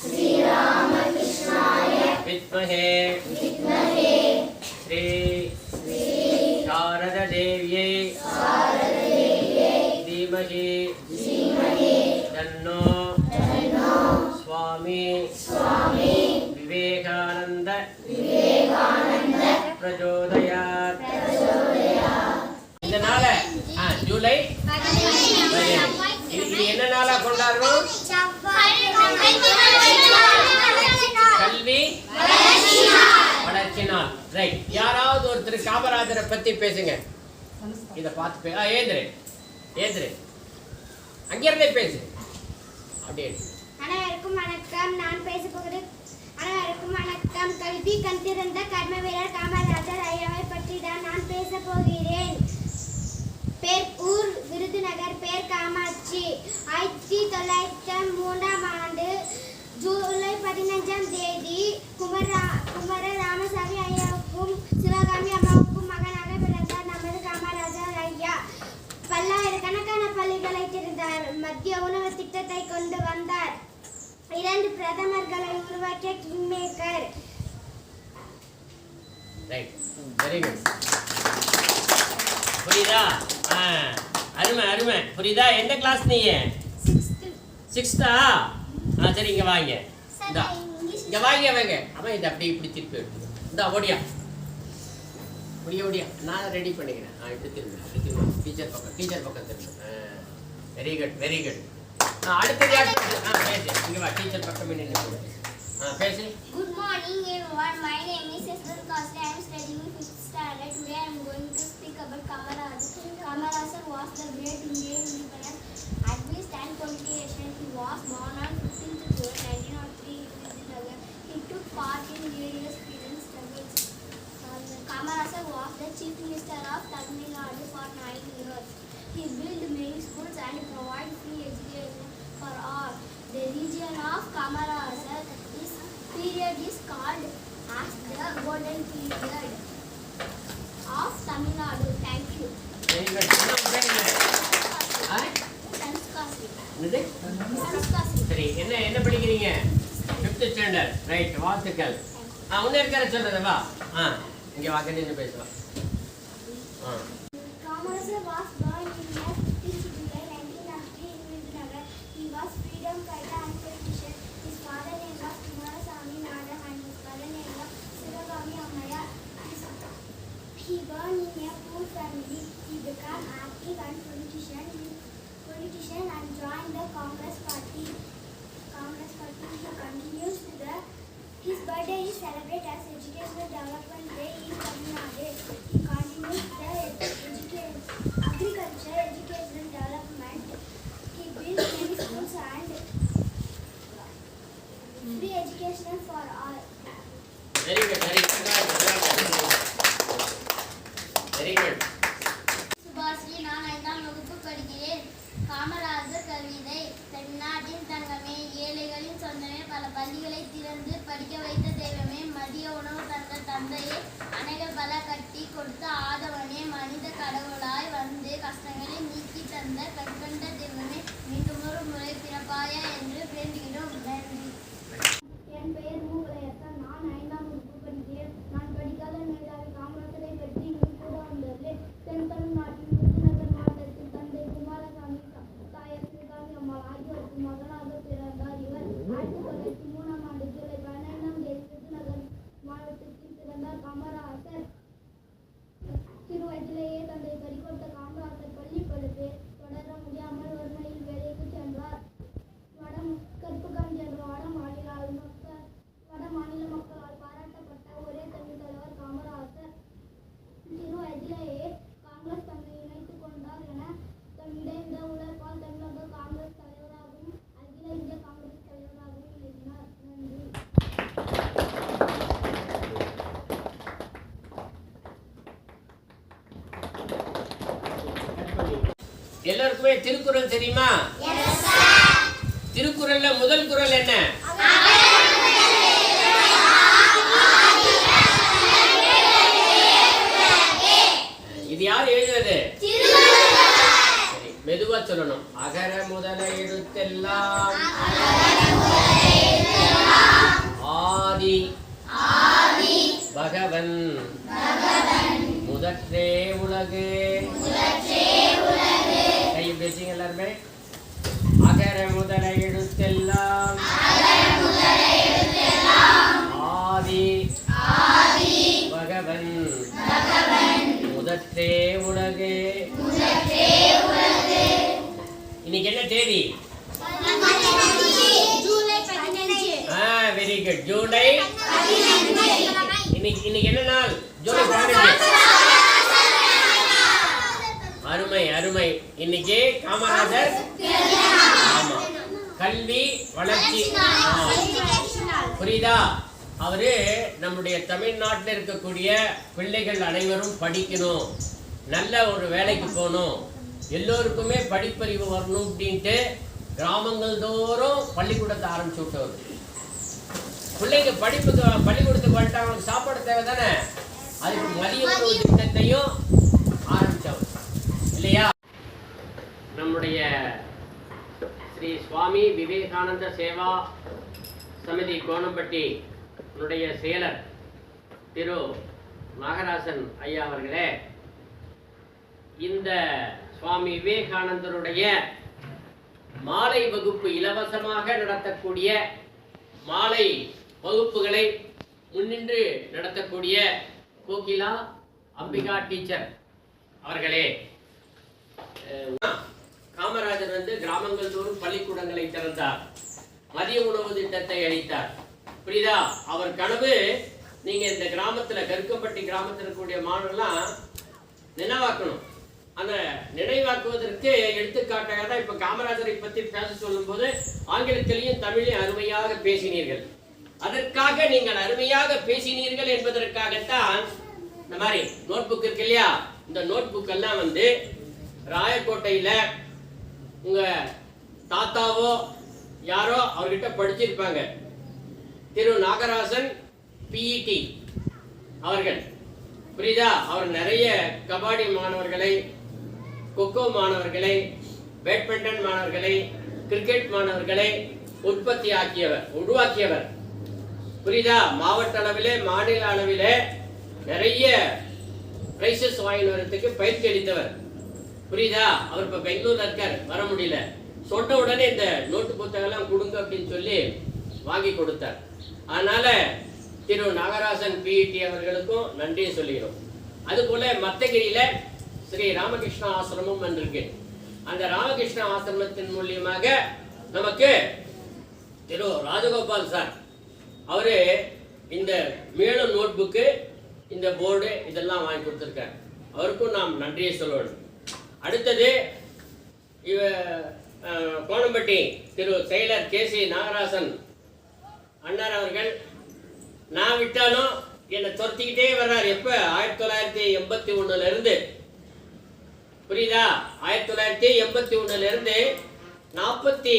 श्रीरामकृष्णाय विद्महे। श्री शारददेव्यै। धीमहि। तन्नो स्वामी। विवेकानन्द। प्रचोदयात्। யாராவது ஒருத்தர் பத்தி பேசுங்க. இத பார்த்து பே ஆ, ஏந்திரு. ஏந்திரு. அங்கிருந்தே பேசு. அப்படியே அனைவருக்கும் வணக்கம். நான் பேச போகிறது அனைவருக்கும் வணக்கம். கல்வி கண் திறந்த கர்ம வீரர் காமராஜர் ஐயாவை பற்றி தான் நான் பேச போகிறேன். பேர் ஊர் விருதுநகர் பேர் காமாட்சி. ஆயிரத்தி தொள்ளாயிரத்தி மூன்றாம் ஆண்டு ஜூலை பதினஞ்சாம் தேதி குமரா குமர ராமசாமி ஐயாவுக்கும் சிவகாமி பல்லாயிரக்கணக்கான பள்ளிகளை திறந்தார் மத்திய உணவு திட்டத்தை கொண்டு வந்தார். இரண்டு பிரதமர்களை உருவாக்கிய கிங் மேக்கர். வெரி குட் புரியுதா? அருமை அருமை. புரியுதா? எந்த கிளாஸ் நீ சிக்ஸ்த்தா ஆ? சரி இங்க வாங்க. இங்க வாங்க வாங்க. அவன் இதை அப்படி இப்படி திருப்பி எடுத்து இந்தா ஓடியா. முடிய முடியும் நான் ரெடி பண்ணிக்கிறேன் நான் இப்படி திரும்ப இப்படி திரும்ப டீச்சர் பக்கம் டீச்சர் பக்கம் திரும்ப வெரி குட் வெரி குட் அடுத்த ஆ பேசு இங்கே வா டீச்சர் பக்கம் நின்று ஆ பேசு good morning everyone my name is Eswar cost I am studying fifth standard today I am going to speak about Kamaraj Kamaraj sir was the great Indian independence at least and politician he was born on 15th June 1903 in He took part in various Kamarasa was the chief minister of Tamil Nadu for nine years. He built many schools and provided free education for all. The region of Kamarasa this period is called as the golden period of Tamil Nadu. Thank you. Very good என்ன உன் என்ன சரி என்ன என்ன படிக்கிறீங்க fifth standard right வாழ்த்துக்கள் ஆ உன்ன இருக்கிற சொல்றது ஆ ఇంకే వాక్యం నేను చెప్పేసా He born in a poor family. He became active and politician, politician and joined the Congress Party. Celebrated as Educational Development Day in Tamil Nadu. பல பள்ளிகளை திறந்து படிக்க வைத்த தெய்வமே மதிய உணவு தந்த தந்தையே அநேக பல கட்டி கொடுத்த ஆதவனே மனித கடவுளாய் வந்து கஷ்டங்களை நீக்கி தந்த கற்கண்ட தெய்வமே மீண்டும் ஒரு முறை பிறப்பாயா என்று பெண் எல்லாருக்குமே திருக்குறள் தெரியுமா? திருக்குறள்ல முதல் குறள் என்ன? இது யார் மெதுவா மெதுவா சொல்லணும். அகர முதல எழுத்தெல்லாம். ஆதி. பகவன். முதற்றே உலகு. முதல எழுத்தெல்லாம் ஆதி. பகவன். முதற்றே உலகு. இன்னைக்கு என்ன தேதி? வெரி குட் ஜூலை இன்னைக்கு இன்னைக்கு என்ன நாள்? ஜூலை பதினஞ்சு அருமை அருமை. இன்னைக்கு காமராஜர் கல்வி வளர்ச்சி. புரியுதா? அவரு நம்முடைய தமிழ்நாட்டில் இருக்கக்கூடிய பிள்ளைகள் அனைவரும் படிக்கணும். நல்ல ஒரு வேலைக்கு போகணும். எல்லோருக்குமே படிப்பறிவு வரணும் அப்படின்ட்டு கிராமங்கள் தோறும் பள்ளிக்கூடத்தை ஆரம்பிச்சு விட்டவர். பிள்ளைங்க படிப்புக்கு பள்ளிக்கூடத்துக்கு வந்துட்டு அவங்களுக்கு சாப்பாடு தேவை தானே அதுக்கு மதிய உணவு திட்டத்தையும் ஆரம்பிச்சவர். இல்லையா நம்முடைய ஸ்ரீ சுவாமி விவேகானந்த சேவா சமிதி கோணம்பட்டி உன்னுடைய செயலர் திரு நாகராசன் ஐயா அவர்களே இந்த சுவாமி விவேகானந்தருடைய மாலை வகுப்பு இலவசமாக நடத்தக்கூடிய மாலை வகுப்புகளை முன்னின்று நடத்தக்கூடிய கோகிலா அம்பிகா டீச்சர் அவர்களே. காமராஜர் வந்து கிராமங்கள் தோறும் பள்ளிக்கூடங்களை திறந்தார். மதிய உணவு திட்டத்தை அளித்தார். புரியுதா? அவர் கனவு நீங்க இந்த கிராமத்துல கருக்கப்பட்டி கிராமத்தில் இருக்கக்கூடிய மாணவர்லாம் நினைவாக்கணும். அந்த நினைவாக்குவதற்கு எடுத்துக்காட்டாக தான் இப்ப காமராஜரை பத்தி பேச சொல்லும்போது ஆங்கிலத்திலையும் தமிழையும் அருமையாக பேசினீர்கள். அதற்காக நீங்கள் அருமையாக பேசினீர்கள் என்பதற்காகத்தான் இந்த மாதிரி நோட்புக் இருக்கு இல்லையா? இந்த நோட்புக் எல்லாம் வந்து ராயக்கோட்டையில உங்கள் தாத்தாவோ யாரோ அவர்கிட்ட படிச்சிருப்பாங்க. திரு நாகராசன் பிஇடி அவர்கள். புரியுதா? அவர் நிறைய கபாடி மாணவர்களை கொக்கோ மாணவர்களை பேட்மிண்டன் மாணவர்களை கிரிக்கெட் மாணவர்களை உற்பத்தி ஆக்கியவர் உருவாக்கியவர். புரியுதா? மாவட்ட அளவிலே மாநில அளவிலே நிறைய பிரைசஸ் வாங்கி பயிற்சி அளித்தவர். புரியுதா? அவர் இப்ப பெங்களூர்ல இருக்கார். வர முடியல. சொன்ன உடனே இந்த நோட்டு புத்தகம்லாம் கொடுங்க அப்படின்னு சொல்லி வாங்கி கொடுத்தார். அதனால திரு நாகராசன் பிஇடி அவர்களுக்கும் நன்றியை சொல்லிக்கிறோம். அதுபோல மத்தகிரியில ஸ்ரீ ராமகிருஷ்ண ஆசிரமம் என்று இருக்கு அந்த ராமகிருஷ்ண ஆசிரமத்தின் மூலியமாக நமக்கு திரு ராஜகோபால் சார் அவரு இந்த மேலும் நோட்புக்கு இந்த போர்டு இதெல்லாம் வாங்கி கொடுத்துருக்காரு. அவருக்கும் நாம் நன்றியை சொல்லணும். அடுத்தது இவ கோணம்பட்டி திரு செயலர் கே சி நாகராசன் அண்ணார் அவர்கள் நான் விட்டாலும் என்னை துரத்திக்கிட்டே வர்றார். எப்போ? ஆயிரத்தி தொள்ளாயிரத்தி எண்பத்தி ஒன்றுலேருந்து புரியுதா? ஆயிரத்தி தொள்ளாயிரத்தி எண்பத்தி ஒன்றுலேருந்து நாற்பத்தி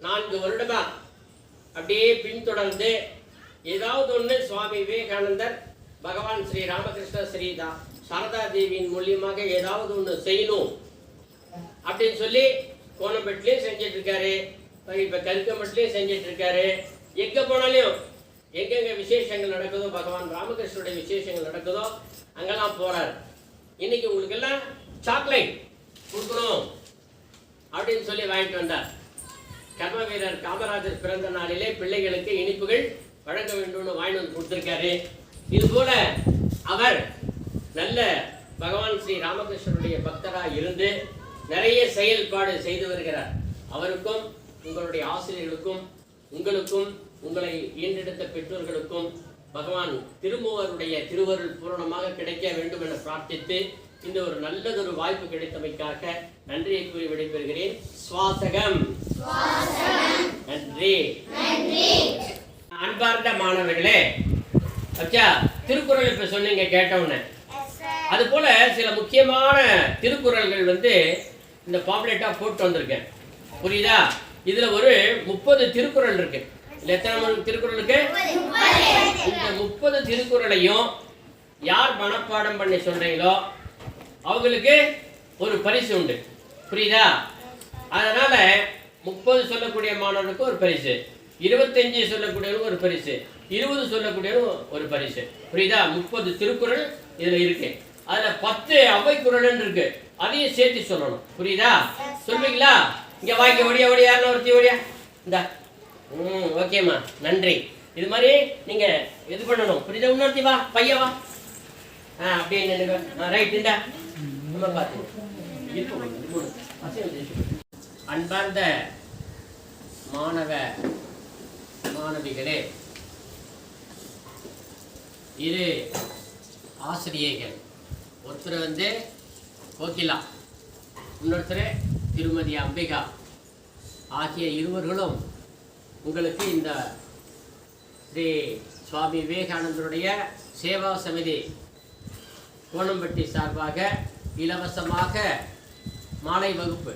நான்கு வருடமா அப்படியே பின்தொடர்ந்து ஏதாவது ஒன்று சுவாமி விவேகானந்தர் பகவான் ஸ்ரீ ராமகிருஷ்ண ஸ்ரீதா சாரதா தேவியின் மூலியமாக ஏதாவது ஒன்று செய்யணும். அப்படின்னு சொல்லி கோணம்பேட்டிலையும் செஞ்சிட்டு இருக்காரு இப்போ கருக்கம்பட்டிலையும் செஞ்சிட்டு இருக்காரு எங்கே போனாலும் எங்கெங்க விசேஷங்கள் நடக்குதோ பகவான் ராமகிருஷ்ணனுடைய விசேஷங்கள் நடக்குதோ அங்கெல்லாம் போறாரு. இன்னைக்கு உங்களுக்கு எல்லாம் சாக்லேட் கொடுக்கணும் அப்படின்னு சொல்லி வாங்கிட்டு வந்தார். கர்ம வீரர் காமராஜர் பிறந்த நாளிலே பிள்ளைகளுக்கு இனிப்புகள் வழங்க வேண்டும்னு வாங்கிட்டு வந்து கொடுத்துருக்காரு. இது போல அவர் நல்ல பகவான் ஸ்ரீ ராமகிருஷ்ணனுடைய பக்தராக இருந்து நிறைய செயல்பாடு செய்து வருகிறார். அவருக்கும் உங்களுடைய ஆசிரியர்களுக்கும் உங்களுக்கும் உங்களை ஈன்றெடுத்த பெற்றோர்களுக்கும் பகவான் திருமூவருடைய திருவருள் பூரணமாக கிடைக்க வேண்டும் என பிரார்த்தித்து இந்த ஒரு நல்லதொரு வாய்ப்பு கிடைத்தமைக்காக நன்றியை கூறி விடைபெறுகிறேன். சுவாசகம். நன்றி. அன்பார்ந்த மாணவர்களே அச்சா திருக்குறள் இப்ப சொன்னீங்க கேட்டவுடனே அது போல சில முக்கியமான திருக்குறள்கள் வந்து இந்த பாம்ப்ளெட்டா போட்டு வந்திருக்கேன். புரியுதா? இதில் ஒரு முப்பது திருக்குறள் இருக்கு. இதுல எத்தனை திருக்குறள் இருக்கு? இந்த முப்பது திருக்குறளையும் யார் மனப்பாடம் பண்ணி சொல்கிறீங்களோ அவங்களுக்கு ஒரு பரிசு உண்டு. புரியுதா? அதனால முப்பது சொல்லக்கூடிய மாணவனுக்கு ஒரு பரிசு இருபத்தஞ்சு சொல்லக்கூடியவனுக்கு ஒரு பரிசு இருபது சொல்லக்கூடியவனுக்கு ஒரு பரிசு. புரியுதா? முப்பது திருக்குறள் இதில் இருக்கு. அதுல பத்து அவை குரல்னு இருக்கு. அதையும் சேர்த்து சொல்லணும். புரியுதா? சொல்வீங்களா இங்க வாங்கி ஓடியா யாருன்னு ஒருத்தி ஓடியா இந்தா. ம் ஓகேம்மா நன்றி. இது மாதிரி நீங்க இது பண்ணணும். புரியுதா? இன்னொருத்தி வா. பையன் வா. ஆ அப்படியே நின்னுங்க ஆ ரைட் இந்தா நம்ம பார்த்து. அன்பார்ந்த மாணவ மாணவிகளே இரு ஆசிரியைகள். ஒருத்தர் வந்து கோகிலா இன்னொருத்தர் திருமதி அம்பிகா. ஆகிய இருவர்களும் உங்களுக்கு இந்த ஸ்ரீ சுவாமி விவேகானந்தருடைய சேவா சமிதி கோணம்பட்டி சார்பாக இலவசமாக மாலை வகுப்பு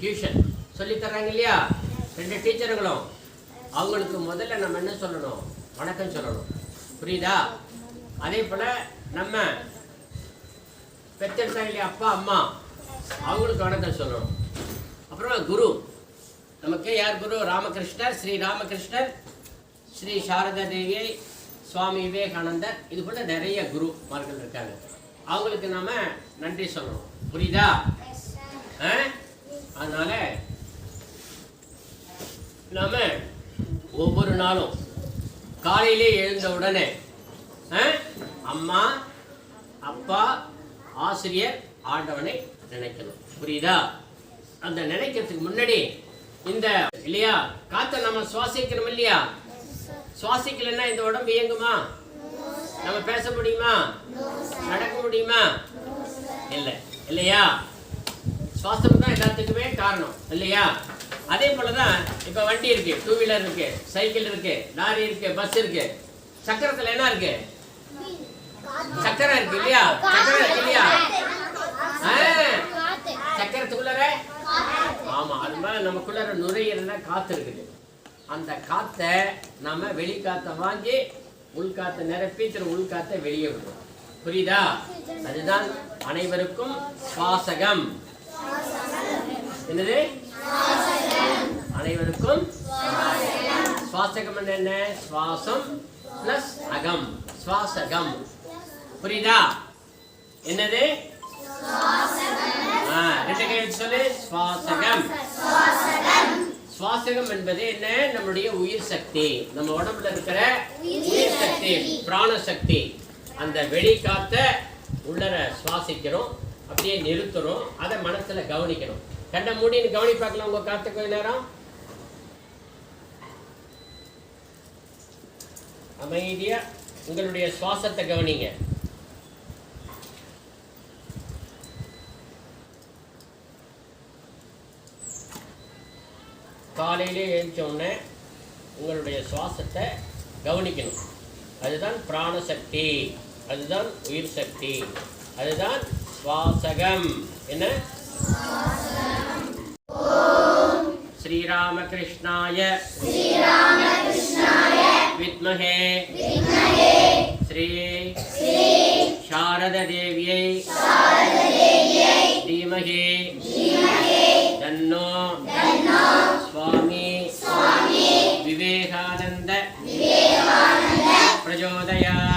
டியூஷன் சொல்லித் தர்றாங்க இல்லையா? ரெண்டு டீச்சருங்களும். அவங்களுக்கு முதல்ல நம்ம என்ன சொல்லணும்? வணக்கம் சொல்லணும். புரியுதா? அதே போல் நம்ம பெற்றெடுத்தாங்க இல்லையா அப்பா அம்மா அவங்களுக்கு வணக்கம் சொல்லணும். அப்புறமா குரு. நமக்கு யார் குரு? ராமகிருஷ்ணர் ஸ்ரீ ராமகிருஷ்ணர் ஸ்ரீ சாரதா தேவி சுவாமி விவேகானந்தர் இது போல நிறைய குரு மார்கள் இருக்காங்க. அவங்களுக்கு நாம நன்றி சொல்லணும். புரியுதா? ஆ? அதனால நாம ஒவ்வொரு நாளும் காலையிலே எழுந்த உடனே ஆ? அம்மா அப்பா ஆசிரியர் ஆண்டவனை நினைக்கணும். புரியுதா? அந்த நினைக்கிறதுக்கு முன்னாடி இந்த இல்லையா? காத்தை நம்ம சுவாசிக்கிறோம் இல்லையா? சுவாசிக்கலைன்னா இந்த உடம்பு இயங்குமா? நம்ம பேச முடியுமா? நடக்க முடியுமா? இல்லை. இல்லையா? சுவாசம் தான் எல்லாத்துக்குமே காரணம். இல்லையா? அதே போல தான் இப்போ வண்டி இருக்கு. டூ வீலர் இருக்கு. சைக்கிள் இருக்கு. லாரி இருக்கு. பஸ் இருக்கு. சக்கரத்தில் என்ன இருக்கு? சக்கரம் இருக்கு இல்லையா? சக்கர இருக்கு இல்லையா ஆ, சக்கரத்துக்குள்ளார நமக்குள்ள நுரையீரல காத்து இருக்குது. அந்த காத்தை நாம வெளிக்காத்தை வாங்கி உள்காத்தை நிரப்பி திரு உள்காத்தை வெளியே விடுறோம். புரியுதா? அதுதான் அனைவருக்கும் சுவாசகம் என்னது? அனைவருக்கும் சுவாசகம் என்ன? சுவாசம் பிளஸ் அகம். சுவாசகம். புரியுதா? என்னது? ரெண்டு கை சொல்லு. சுவாசகம். சுவாசகம் என்பது என்ன? நம்மளுடைய உயிர் சக்தி. நம்ம உடம்புல இருக்கிற உயிர் சக்தி பிராண சக்தி. அந்த வெளி காத்த உள்ளர சுவாசிக்கிறோம் அப்படியே நிறுத்துறோம் அதை மனசுல கவனிக்கணும் கண்ண மூடின்னு கவனி பார்க்கலாம் உங்க காத்து கொஞ்ச நேரம். அமைதியா உங்களுடைய சுவாசத்தை கவனிங்க. காலையிலே எழுந்த உடனே உங்களுடைய சுவாசத்தை கவனிக்கணும். அதுதான் பிராணசக்தி. அதுதான் உயிர் சக்தி. அதுதான் சுவாசகம். என்ன? ஸ்ரீராமகிருஷ்ணாய. வித்மஹே ஸ்ரீ சாரத தேவியை. தீமஹி प्रचोदयात्